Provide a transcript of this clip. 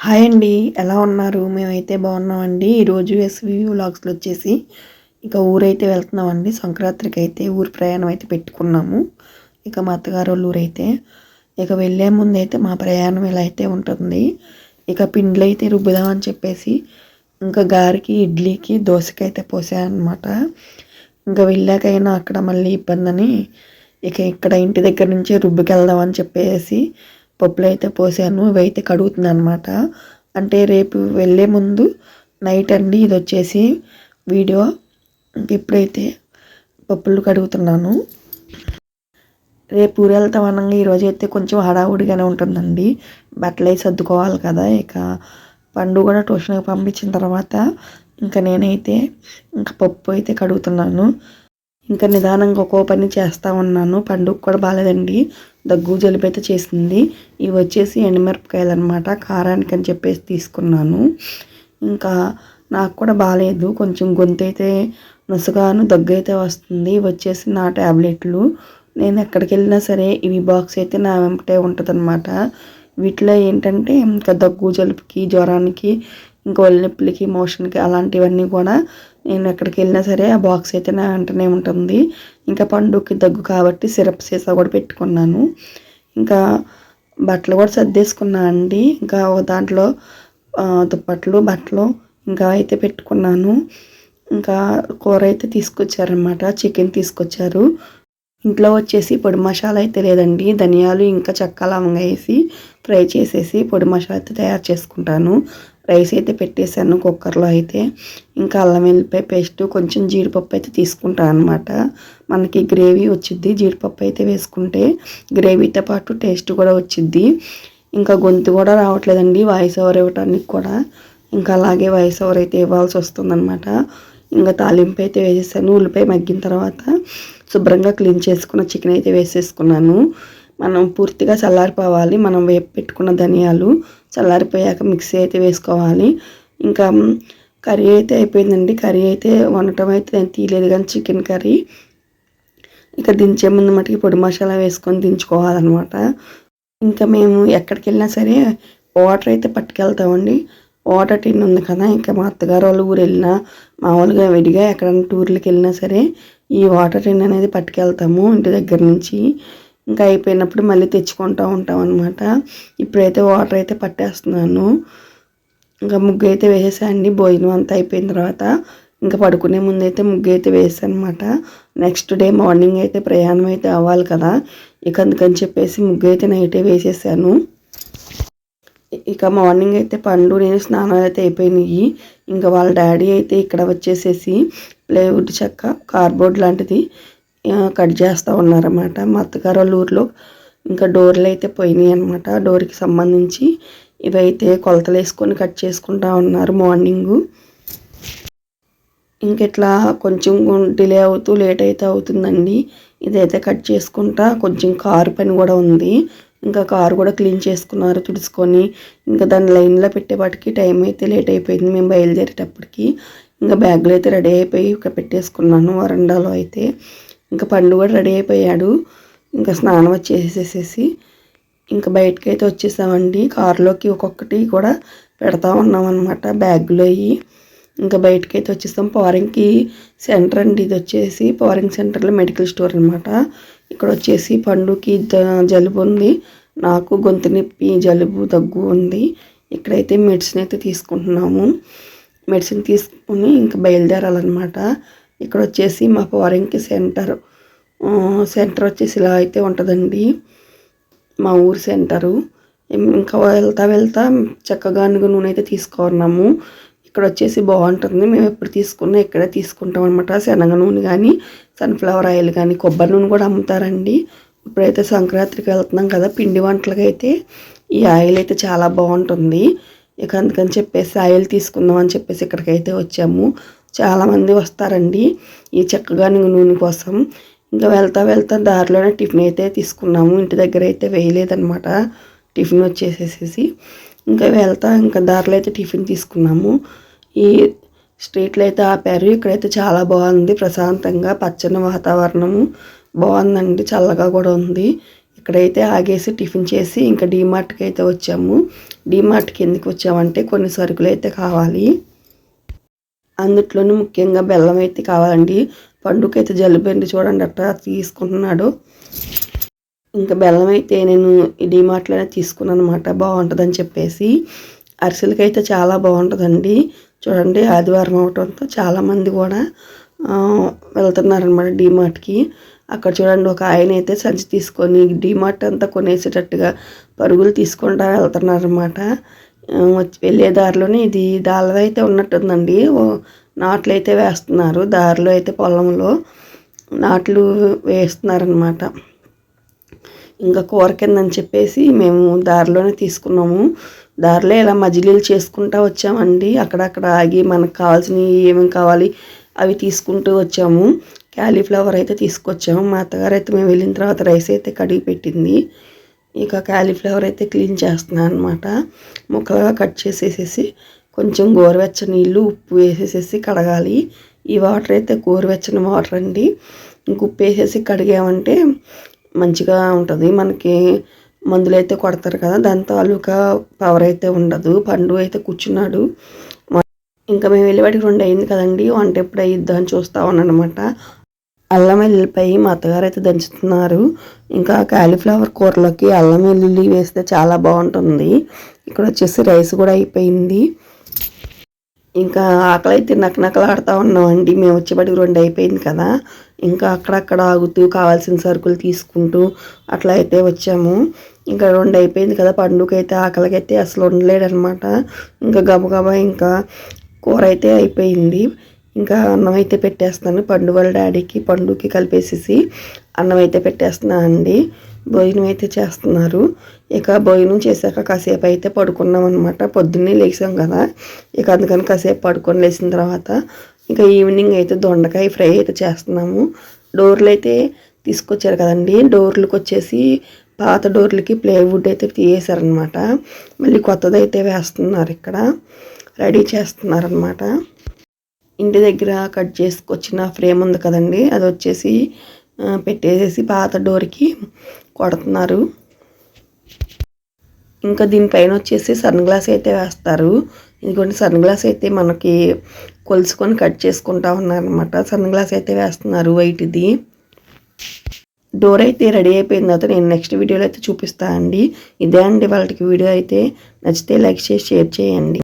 Hi అండి ఎలా ఉన్నారు? మేమైతే బాగున్నామండి. ఈరోజు ఎస్వి వ్లాగ్స్లో వచ్చేసి ఇక ఊరైతే వెళ్తున్నామండి. సంక్రాంతికి అయితే ఊరు ప్రయాణం అయితే పెట్టుకున్నాము. ఇక మా అత్తగారు వాళ్ళ ఊరైతే. ఇక వెళ్ళే ముందు అయితే మా ప్రయాణం ఇలా అయితే ఉంటుంది. ఇక పిండ్లు అయితే రుబ్బుదామని చెప్పేసి ఇంకా గారికి ఇడ్లీకి దోశకి అయితే పోసాయన్నమాట. ఇంకా వెళ్ళాకైనా అక్కడ మళ్ళీ ఇబ్బందని ఇక ఇక్కడ ఇంటి దగ్గర నుంచి రుబ్బుకి వెళ్దామని చెప్పేసి పప్పులు అయితే పోసాను ఇవైతే కడుగుతున్నాను అనమాట అంటే రేపు వెళ్ళే ముందు నైట్ అండి ఇది వచ్చేసి వీడియో. ఇప్పుడైతే పప్పులు కడుగుతున్నాను. రేపు ఊరు వెళ్తాం అనగా ఈరోజు అయితే కొంచెం హడావుడిగానే ఉంటుందండి. బట్టలు సర్దుకోవాలి కదా ఇక పండు కూడా ట్యూషన్కి పంపించిన తర్వాత ఇంకా నేనైతే ఇంకా పప్పు అయితే కడుగుతున్నాను. ఇంకా నిదానంగా ఒక్కో పని చేస్తూ ఉన్నాను. పండుగ కూడా బాగాలేదండి దగ్గు జలుబు అయితే చేసింది. ఇవి వచ్చేసి ఎండుమిరపకాయలు అనమాట కారానికి అని చెప్పేసి తీసుకున్నాను. ఇంకా నాకు కూడా బాగాలేదు కొంచెం గొంతు అయితే నసుగాను దగ్గు అయితే వస్తుంది. ఇవి వచ్చేసి నా ట్యాబ్లెట్లు నేను ఎక్కడికి వెళ్ళినా సరే ఇవి బాక్స్ అయితే నా వెంపటే ఉంటుంది అనమాట వీటిలో ఏంటంటే ఇంకా దగ్గు జలుబుకి జ్వరానికి ఇంకా ఒళ్ళనొప్పులకి మోషన్కి అలాంటివన్నీ కూడా నేను ఎక్కడికి వెళ్ళినా సరే ఆ బాక్స్ అయితే నా వెంటనే ఉంటుంది. ఇంకా పండుగకి దగ్గు కాబట్టి సిరప్ సీసా కూడా పెట్టుకున్నాను. ఇంకా బట్టలు కూడా సర్దేసుకున్నా అండి. ఇంకా దాంట్లో దుప్పట్లు బట్టలు ఇంకా అయితే పెట్టుకున్నాను. ఇంకా కూర అయితే తీసుకొచ్చారనమాట చికెన్ తీసుకొచ్చారు. ఇంట్లో వచ్చేసి పొడి మసాలా అయితే లేదండి. ధనియాలు ఇంకా చెక్క లవంగా వేసి ఫ్రై చేసేసి పొడి మసాలా అయితే తయారు చేసుకుంటాను. రైస్ అయితే పెట్టేశాను కుక్కర్లో అయితే. ఇంకా అల్లం వెల్లిపాయ పేస్ట్ కొంచెం జీడిపప్పు అయితే తీసుకుంటాను అనమాట మనకి గ్రేవీ వచ్చిద్ది జీడిపప్పు అయితే వేసుకుంటే గ్రేవీతో పాటు టేస్ట్ కూడా వచ్చిద్ది. ఇంకా గొంతు కూడా రావట్లేదండి వాయిస్ ఓవర్ ఇవ్వటానికి కూడా. ఇంకా అలాగే వాయిస్ ఓవర్ అయితే ఇవ్వాల్సి వస్తుందన్నమాట. ఇంకా తాలింపు అయితే వేసేసాను ఉల్లిపాయ మగ్గిన తర్వాత శుభ్రంగా క్లీన్ చేసుకున్న చికెన్ అయితే వేసేసుకున్నాను. మనం పూర్తిగా చల్లారిపోవాలి. మనం వేపు పెట్టుకున్న ధనియాలు చల్లారిపోయాక మిక్సీ అయితే వేసుకోవాలి. ఇంకా కర్రీ అయితే అయిపోయిందండి. కర్రీ అయితే వండటం అయితే నేను తీయలేదు కానీ చికెన్ కర్రీ. ఇక దించే ముందు మటుకి పొడి మసాలా వేసుకొని దించుకోవాలన్నమాట. ఇంకా మేము ఎక్కడికి వెళ్ళినా సరే వాటర్ అయితే పట్టుకెళ్తామండి. వాటర్ టిన్ ఉంది కదా ఇంకా మా అత్తగారు వాళ్ళ ఊరు వెళ్ళినా మామూలుగా విడిగా ఎక్కడైనా టూర్లకు వెళ్ళినా సరే ఈ వాటర్ టిన్ అనేది పట్టుకెళ్తాము ఇంటి దగ్గర నుంచి. ఇంకా అయిపోయినప్పుడు మళ్ళీ తెచ్చుకుంటూ ఉంటాం అనమాట ఇప్పుడైతే వాటర్ అయితే పట్టేస్తున్నాను. ఇంకా ముగ్గు అయితే వేసేసాండి భోజనం అంతా అయిపోయిన తర్వాత ఇంకా పడుకునే ముందు అయితే ముగ్గు అయితే వేసాను అనమాట నెక్స్ట్ డే మార్నింగ్ అయితే ప్రయాణం అయితే అవ్వాలి కదా. ఇక అందుకని చెప్పేసి ముగ్గు అయితే నైటే వేసేసాను. ఇక మార్నింగ్ అయితే పండు నేను స్నానాలు అయితే అయిపోయినాయి. ఇంకా వాళ్ళ డాడీ అయితే ఇక్కడ వచ్చేసేసి ప్లేవుడ్ చెక్క కార్బోర్డ్ లాంటిది కట్ చేస్తూ ఉన్నారన్నమాట. మా అత్తగారు వాళ్ళ ఊర్లో ఇంకా డోర్లు అయితే పోయినాయి అనమాట డోర్కి సంబంధించి ఇవైతే కొలతలు వేసుకొని కట్ చేసుకుంటా ఉన్నారు మార్నింగు. ఇంకెట్లా కొంచెం డిలే అవుతూ లేట్ అయితే అవుతుందండి. ఇదైతే కట్ చేసుకుంటా కొంచెం కారు పని కూడా ఉంది. ఇంకా కారు కూడా క్లీన్ చేసుకున్నారు తుడుచుకొని. ఇంకా దాన్ని లైన్లో పెట్టేపాటికి టైం అయితే లేట్ అయిపోయింది. మేము బయలుదేరేటప్పటికి ఇంకా బ్యాగ్లో అయితే రెడీ అయిపోయి ఇక పెట్టేసుకున్నాను వరండాలో అయితే. ఇంకా పండు కూడా రెడీ అయిపోయాడు. ఇంకా స్నానం వచ్చేసేసేసి ఇంకా బయటకి అయితే వచ్చేసామండి. కారులోకి ఒక్కొక్కటి కూడా పెడతా ఉన్నాం అనమాట బ్యాగ్లో అయ్యి. ఇంకా బయటకి అయితే వచ్చేస్తాం పవరింగ్కి సెంటర్ అండి ఇది వచ్చేసి. పవరింగ్ సెంటర్లో మెడికల్ స్టోర్ అనమాట ఇక్కడ వచ్చేసి పండుకి జలుబు ఉంది. నాకు గొంతు నొప్పి జలుబు దగ్గు ఉంది. ఇక్కడైతే మెడిసిన్ అయితే తీసుకుంటున్నాము. మెడిసిన్ తీసుకుని ఇంకా బయలుదేరాలన్నమాట. ఇక్కడ వచ్చేసి మా పవరింగ్కి సెంటర్. సెంటర్ వచ్చేసి ఇలా అయితే ఉంటుందండి. మా ఊరు సెంటరు. ఇంకా వెళ్తా వెళ్తా చక్కగా నూనె అయితే తీసుకున్నాము. ఇక్కడ వచ్చేసి బాగుంటుంది. మేము ఎప్పుడు తీసుకున్నా ఇక్కడే తీసుకుంటాం అనమాట శనగ నూనె కానీ సన్ఫ్లవర్ ఆయిల్ కానీ కొబ్బరి నూనె కూడా అమ్ముతారండి. ఇప్పుడైతే సంక్రాంతికి వెళ్తున్నాం కదా పిండి వంటలకి అయితే ఈ ఆయిల్ అయితే చాలా బాగుంటుంది. ఇక అందుకని చెప్పేసి ఆయిల్ తీసుకుందాం అని చెప్పేసి ఇక్కడికైతే వచ్చాము. చాలామంది వస్తారండి ఈ చక్కగా నూనె కోసం. ఇంకా వెళ్తా వెళ్తా దారిలోనే టిఫిన్ అయితే తీసుకున్నాము. ఇంటి దగ్గర అయితే వేయలేదనమాట టిఫిన్ వచ్చేసేసి ఇంకా వెళ్తా ఇంకా దారిలో అయితే టిఫిన్ తీసుకున్నాము. ఈ స్ట్రీట్లో అయితే ఆపారు. ఇక్కడైతే చాలా బాగుంది. ప్రశాంతంగా పచ్చని వాతావరణము. బాగుందండి. చల్లగా కూడా ఉంది. ఇక్కడైతే ఆగేసి టిఫిన్ చేసి ఇంకా డీమార్ట్కి అయితే వచ్చాము. డీమార్ట్కి ఎందుకు వచ్చామంటే కొన్ని సరుకులు అయితే కావాలి. అందుట్లోనూ ముఖ్యంగా బెల్లం అయితే కావాలండి. పండుగ అయితే చూడండి అట్లా తీసుకుంటున్నాడు. ఇంకా బెల్లం అయితే నేను డిమార్ట్లోనే తీసుకున్నాను అనమాట బాగుంటుందని చెప్పేసి. అరిసెలకి అయితే చాలా బాగుంటుందండి. చూడండి ఆదివారం అవటంతో చాలామంది కూడా వెళ్తున్నారనమాట డిమార్ట్కి. అక్కడ చూడండి ఒక ఆయన అయితే సంచి తీసుకొని డీమార్ట్ అంతా కొనేసేటట్టుగా పరుగులు తీసుకుంటా వెళ్తున్నారనమాట వెళ్ళే దారిలోనే ఇది దారిలో అయితే ఉన్నట్టుందండి. నాట్లు అయితే వేస్తున్నారు. దారిలో అయితే పొలంలో నాట్లు వేస్తున్నారనమాట ఇంకా కూర కిందని చెప్పేసి మేము దారిలోనే తీసుకున్నాము. దారిలో ఇలా మజిలీలు చేసుకుంటూ వచ్చామండి. అక్కడక్కడ ఆగి మనకు కావాల్సినవి ఏమేమి కావాలి అవి తీసుకుంటూ వచ్చాము. క్యాలీఫ్లవర్ అయితే తీసుకొచ్చాము. మా అత్తగారు అయితే మేము వెళ్ళిన తర్వాత రైస్ అయితే కడిగి పెట్టింది. ఇక క్యాలీఫ్లవర్ అయితే క్లీన్ చేస్తున్నాను అనమాట ముక్కలుగా కట్ చేసేసేసి కొంచెం గోరువెచ్చని నీళ్ళు ఉప్పు వేసేసేసి కడగాలి. ఈ వాటర్ అయితే గోరువెచ్చని వాటర్ అండి. ఇంక ఉప్పు వేసేసి కడిగామంటే మంచిగా ఉంటుంది. మనకి మందులు అయితే కొడతారు కదా దాని తాలూకా పవర్ అయితే ఉండదు. పండు అయితే కూర్చున్నాడు. ఇంకా మేము వెళ్ళేవాడికి రెండు అయింది కదండి. వంట ఎప్పుడు అయ్యిద్దా అని చూస్తా ఉన్నాను అనమాట అల్లం వెల్లుల్లిపాయ మా అత్తగారు అయితే దంచుతున్నారు. ఇంకా కాలీఫ్లవర్ కూరలోకి అల్లం వెల్లుల్లి వేస్తే చాలా బాగుంటుంది. ఇక్కడ వచ్చేసి రైస్ కూడా అయిపోయింది. ఇంకా ఆకలి అయితే నకనకలాడుతూ ఉన్నామండి. మేము వచ్చేపటికి రెండు అయిపోయింది కదా. ఇంకా అక్కడక్కడ ఆగుతూ కావాల్సిన సరుకులు తీసుకుంటూ అట్లా అయితే వచ్చాము. ఇంకా రెండు అయిపోయింది కదా. పండుగ అయితే ఆకలికైతే అసలు ఉండలేడనమాట ఇంకా గబగబా ఇంకా కూర అయితే అయిపోయింది. ఇంకా అన్నం అయితే పెట్టేస్తాను. పండు వాళ్ళ డాడీకి పండుకి కలిపేసేసి అన్నం అయితే పెట్టేస్తున్నాను అండి. భోజనం అయితే చేస్తున్నారు. ఇక భోజనం చేశాక కాసేపు అయితే పడుకున్నాం అనమాట పొద్దున్నే లేచాం కదా. ఇక అందుకని కాసేపు పడుకొని లేచిన తర్వాత ఇంకా ఈవినింగ్ అయితే దొండకాయ ఫ్రై అయితే చేస్తున్నాము. డోర్లు అయితే తీసుకొచ్చారు కదండి. డోర్లకు వచ్చేసి పాత డోర్లకి ప్లేవుడ్ అయితే తీయేశారనమాట మళ్ళీ కొత్తది అయితే వేస్తున్నారు ఇక్కడ. రెడీ చేస్తున్నారనమాట ఇంటి దగ్గర కట్ చేసుకొచ్చిన ఫ్రేమ్ ఉంది కదండి అది వచ్చేసి పెట్టేసేసి పాత డోర్కి కొడుతున్నారు. ఇంకా దీనిపైన వచ్చేసి సన్ గ్లాస్ అయితే వేస్తారు. ఇదిగోండి సన్ గ్లాస్ అయితే మనకి కొలుసుకొని కట్ చేసుకుంటా ఉన్నారనమాట సన్ గ్లాస్ అయితే వేస్తున్నారు వైట్ది. డోర్ అయితే రెడీ అయిపోయిన తర్వాత నేను నెక్స్ట్ వీడియోలో అయితే చూపిస్తాను అండి. ఇదే అండి వాళ్ళకి వీడియో అయితే. నచ్చితే లైక్ చేసి షేర్ చేయండి.